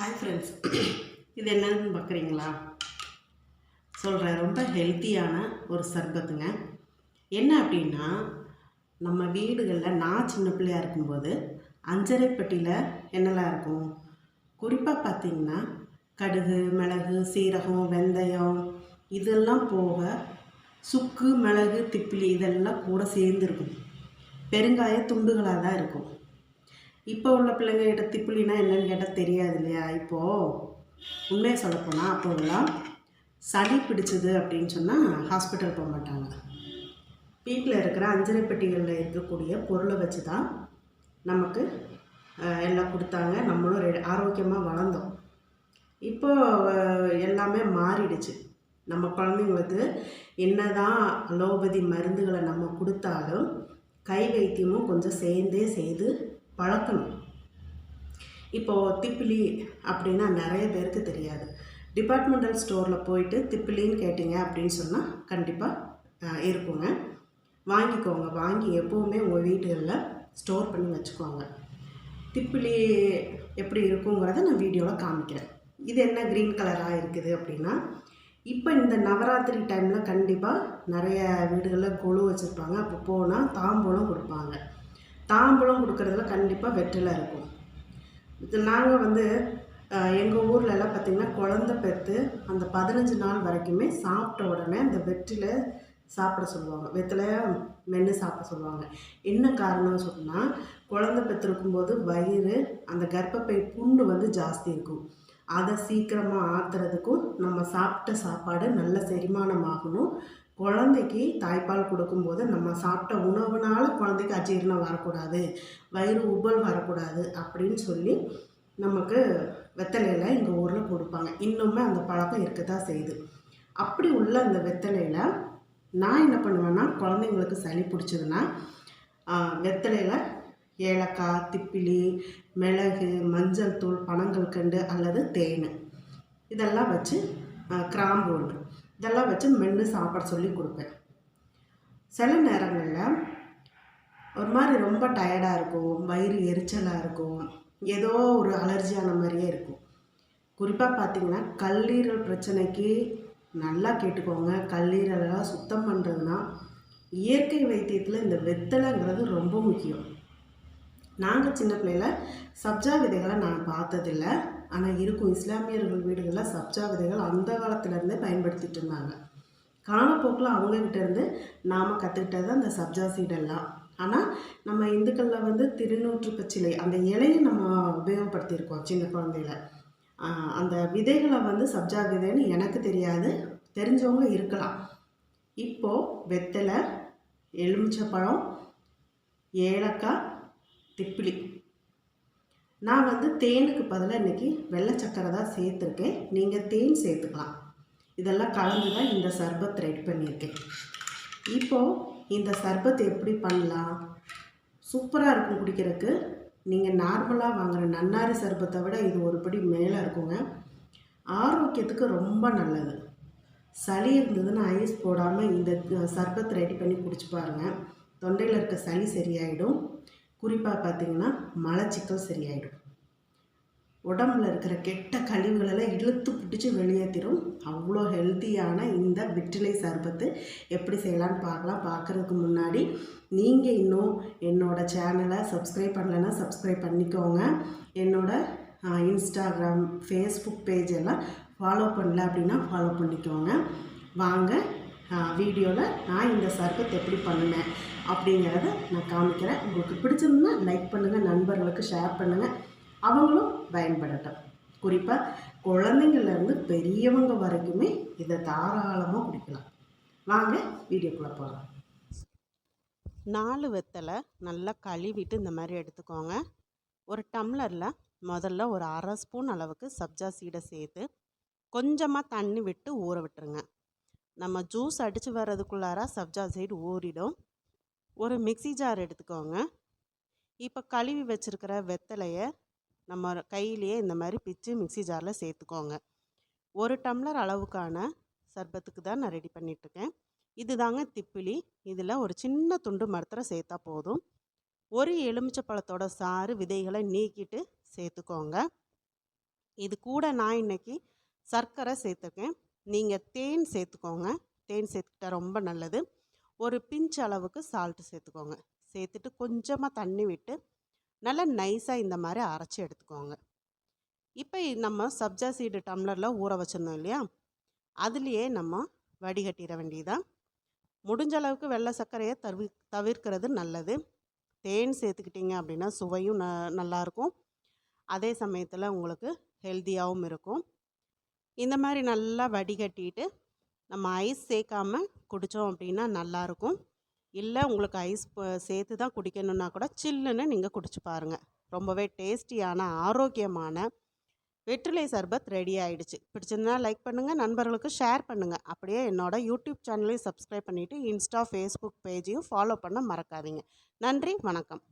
Hi friends இது என்னன்னு பார்க்குறீங்களா? சொல்கிறேன் ரொம்ப ஹெல்த்தியான ஒரு சர்பத்துங்க. என்ன அப்படின்னா நம்ம வீடுகளில் நான் சின்ன பிள்ளையா இருக்கும்போது அஞ்சரைப்பட்டியில் என்னெல்லாம் இருக்கும்? குறிப்பாக பார்த்தீங்கன்னா கடுகு மிளகு சீரகம் வெந்தயம் இதெல்லாம் போக சுக்கு மிளகு திப்பிலி இதெல்லாம் கூட சேர்ந்துருக்கும் பெருங்காய துண்டுகளாக தான் இருக்கும். இப்போ உள்ள பிள்ளைங்க கிட்ட திப்பிலினா என்னன்னு கேட்டால் தெரியாது இல்லையா? இப்போது உண்மையை சொல்லப்போனால் அப்போதெல்லாம் சளி பிடிச்சது அப்படின்னு சொன்னால் ஹாஸ்பிட்டல் போக மாட்டாங்க. வீட்டில் இருக்கிற அஞ்சரை பெட்டிகளில் இருக்கக்கூடிய பொருளை வச்சு தான் நமக்கு எல்லாம் கொடுத்தாங்க. நம்மளும் ரெ ஆரோக்கியமாக வளர்ந்தோம். இப்போது எல்லாமே மாறிடுச்சு. நம்ம குழந்தைங்களுக்கு என்ன தான் அலோபதி மருந்துகளை நம்ம கொடுத்தாலும் கை வைத்தியமும் கொஞ்சம் சேர்ந்தே செய்து பழக்கணும். இப்போது திப்பிலி அப்படின்னா நிறைய பேருக்கு தெரியாது. டிபார்ட்மெண்டல் ஸ்டோரில் போயிட்டு திப்பிலின்னு கேட்டிங்க அப்படின்னு சொன்னால் கண்டிப்பாக இருக்குங்க. வாங்கிக்கோங்க. வாங்கி எப்போவுமே உங்கள் வீடுகளில் ஸ்டோர் பண்ணி வச்சுக்கோங்க. திப்பிலி எப்படி இருக்குங்கிறத நான் வீடியோவில் காமிக்கிறேன். இது என்ன க்ரீன் கலராக இருக்குது அப்படின்னா இப்போ இந்த நவராத்திரி டைமில் கண்டிப்பாக நிறைய வீடுகளில் கொழு வச்சுருப்பாங்க. அப்போ போனால் தாம்பூலம் கொடுப்பாங்க. தாம்பூலம் கொடுக்குறதுல கண்டிப்பாக வெற்றில இருக்கும். இது நாங்கள் வந்து எங்கள் ஊர்லலாம் பார்த்திங்கன்னா குழந்த பெற்று அந்த பதினஞ்சு நாள் வரைக்குமே சாப்பிட்ட உடனே அந்த வெற்றில சாப்பிட சொல்லுவாங்க. வெற்றிலைய மென்று சாப்பிட சொல்லுவாங்க. என்ன காரணம்னு சொன்னால் குழந்த பெற்றிருக்கும்போது வயிறு அந்த கர்ப்பப்பை புண்ணு வந்து ஜாஸ்தி இருக்கும். அதை சீக்கிரமாக ஆற்றுறதுக்கும் நம்ம சாப்பிட்ட சாப்பாடு நல்ல செரிமானம் ஆகணும். குழந்தைக்கு தாய்ப்பால் கொடுக்கும்போது நம்ம சாப்பிட்ட உணவுனால குழந்தைக்கு அஜீரணம் வரக்கூடாது வயிறு உபல் வரக்கூடாது அப்படின்னு சொல்லி நமக்கு வெத்தலையில் எங்கள் ஊரில் கொடுப்பாங்க. இன்னுமே அந்த பழக்கம் இருக்க தான் செய்யுது. அப்படி உள்ள அந்த வெத்தலையில் நான் என்ன பண்ணுவேன்னா குழந்தைங்களுக்கு சளி பிடிச்சதுன்னா வெத்தலையில் ஏலக்காய் திப்பிலி மிளகு மஞ்சள் தூள் பனங்கல்கண்டு அல்லது தேன் இதெல்லாம் வச்சு கிராம்பு ஒன்று. இதெல்லாம் வச்சு மென்று சாப்பிட சொல்லி கொடுப்பேன். சில நேரங்களில் ஒரு மாதிரி ரொம்ப டயர்டாக இருக்கும் வயிறு எரிச்சலாக இருக்கும் ஏதோ ஒரு அலர்ஜியான மாதிரியே இருக்கும். குறிப்பாக பார்த்தீங்கன்னா கல்லீரல் பிரச்சனைக்கு நல்லா கேட்டுக்கோங்க. கல்லீரலெல்லாம் சுத்தம் பண்ணுறதுனா இயற்கை வைத்தியத்தில் இந்த வெத்தலைங்கிறது ரொம்ப முக்கியம். நாங்கள் சின்ன பிள்ளையில் சப்ஜா விதைகளை நான் பார்த்ததில்ல. ஆனால் இருக்கும் இஸ்லாமியர்கள் வீடுகளில் சப்ஜா விதைகள் அந்த காலத்துலேருந்தே பயன்படுத்திட்டு இருந்தாங்க. காலப்போக்கில் அவங்கக்கிட்டேருந்து நாம் கற்றுக்கிட்டது அந்த சப்ஜா சீடெல்லாம் ஆனால் நம்ம இந்துக்களில் வந்து திருநூற்று பச்சிலை அந்த இலையை நம்ம உபயோகப்படுத்தியிருக்கோம் சின்ன குழந்தையில. அந்த விதைகளை வந்து சப்ஜா விதைன்னு எனக்கு தெரியாது. தெரிஞ்சவங்க இருக்கலாம். இப்போது வெத்தலை எலுமிச்சப்பழம் ஏலக்காய் திப்பிலி. நான் வந்து தேனுக்கு பதிலாக இன்றைக்கி வெள்ளை சக்கரை தான் சேர்த்துருக்கேன். நீங்கள் தேன் சேர்த்துக்கலாம். இதெல்லாம் கலந்து தான் இந்த சர்பத் ரெடி பண்ணியிருக்கேன். இப்போது இந்த சர்பத் எப்படி பண்ணலாம்? சூப்பராக இருக்கும் குடிக்கிறதுக்கு. நீங்கள் நார்மலாக வாங்குகிற நன்னாரி சர்பத்தை விட இது ஒரு படி மேலே இருக்குங்க. ஆரோக்கியத்துக்கு ரொம்ப நல்லது. சளி இருந்ததுன்னா ஐஸ் போடாமல் இந்த சர்பத் ரெடி பண்ணி குடிச்சு பாருங்கள் தொண்டையில் இருக்க சளி சரியாயிடும். குறிப்பாக பார்த்தீங்கன்னா மலச்சிக்கல் சரியாயிடும். உடம்புல இருக்கிற கெட்ட கழிவுகளெல்லாம் இழுத்து பிடிச்சி வெளியேற்றிடும் அவ்வளோ ஹெல்த்தியான இந்த வெற்றிலை சர்பத்து எப்படி செய்யலான்னு பார்க்கலாம். பார்க்குறதுக்கு முன்னாடி நீங்கள் இன்னும் என்னோடய சேனலை சப்ஸ்கிரைப் பண்ணலைன்னா சப்ஸ்கிரைப் பண்ணிக்கோங்க. என்னோடய இன்ஸ்டாகிராம் ஃபேஸ்புக் பேஜ் எல்லாம் ஃபாலோ பண்ணல அப்படின்னா ஃபாலோ பண்ணிக்கோங்க. வாங்க வீடியோவில் நான் இந்த சர்பத் எப்படி பண்ணினேன் அப்படிங்கிறத நான் காமிக்கிறேன். உங்களுக்கு பிடிச்சிருந்தா லைக் பண்ணுங்கள் நண்பர்களுக்கு ஷேர் பண்ணுங்கள் அவங்களும் பயன்படட்டும். குறிப்பாக குழந்தைங்கள்லேருந்து பெரியவங்க வரைக்குமே இதை தாராளமாக குடிக்கலாம். வாங்க வீடியோக்குள்ளே போகலாம் நாலு வெத்தலை நல்லா கழுவிட்டு இந்த மாதிரி எடுத்துக்கோங்க. ஒரு டம்ளரில் முதல்ல ஒரு அரை ஸ்பூன் அளவுக்கு சப்ஜா சீடை சேர்த்து கொஞ்சமாக தண்ணி விட்டு ஊற விட்டுருங்க. நம்ம ஜூஸ் அடித்து வர்றதுக்குள்ளார சப்ஜா சைடு ஊறிடும் ஒரு மிக்ஸி ஜார் எடுத்துக்கோங்க. இப்போ கழுவி வச்சுருக்கிற வெத்தலையை நம்ம கையிலேயே இந்த மாதிரி பிச்சு மிக்ஸி ஜாரில் சேர்த்துக்கோங்க. ஒரு டம்ளர் அளவுக்கான சர்பத்துக்கு தான் நான் ரெடி பண்ணிகிட்ருக்கேன் இது தாங்க திப்பிலி. இதில் ஒரு சின்ன துண்டு மரத்தில் சேர்த்தா போதும். ஒரு எலுமிச்சை பழத்தோட சாறு விதைகளை நீக்கிட்டு சேர்த்துக்கோங்க. இது கூட நான் இன்றைக்கி சர்க்கரை சேர்த்துருக்கேன். நீங்கள் தேன் சேர்த்துக்கோங்க. தேன் சேர்த்துக்கிட்டா ரொம்ப நல்லது. ஒரு பிஞ்ச் அளவுக்கு சால்ட்டு சேர்த்துக்கோங்க. சேர்த்துட்டு கொஞ்சமாக தண்ணி விட்டு நல்லா நைஸாக இந்த மாதிரி அரைச்சி எடுத்துக்கோங்க. இப்போ நம்ம சப்ஜா சீடு டம்ளரில் ஊற வச்சுருந்தோம் இல்லையா? அதுலேயே நம்ம வடிகட்டிட வேண்டியதான் முடிஞ்ச அளவுக்கு வெள்ளை சர்க்கரையை தவி தவிர்க்கிறது நல்லது. தேன் சேர்த்துக்கிட்டிங்க அப்படின்னா சுவையும் ந நல்லாயிருக்கும் அதே சமயத்தில் உங்களுக்கு ஹெல்த்தியாகவும் இருக்கும். இந்த மாதிரி நல்லா வடிகட்டிட்டு நம்ம ஐஸ் சேர்க்காம குடித்தோம் அப்படின்னா நல்லாயிருக்கும் இல்லை உங்களுக்கு ஐஸ் சேர்த்து தான் குடிக்கணுன்னா கூட சில்லுன்னு நீங்கள் குடிச்சு பாருங்கள் ரொம்பவே டேஸ்டியான ஆரோக்கியமான வெற்றிலை சர்பத் ரெடி ஆகிடுச்சு பிடிச்சிருந்தா லைக் பண்ணுங்கள் நண்பர்களுக்கு ஷேர் பண்ணுங்கள் அப்படியே என்னோடய யூடியூப் சேனலையும் சப்ஸ்கிரைப் பண்ணிவிட்டு இன்ஸ்டா ஃபேஸ்புக் பேஜையும் ஃபாலோ பண்ண மறக்காதீங்க. நன்றி வணக்கம்.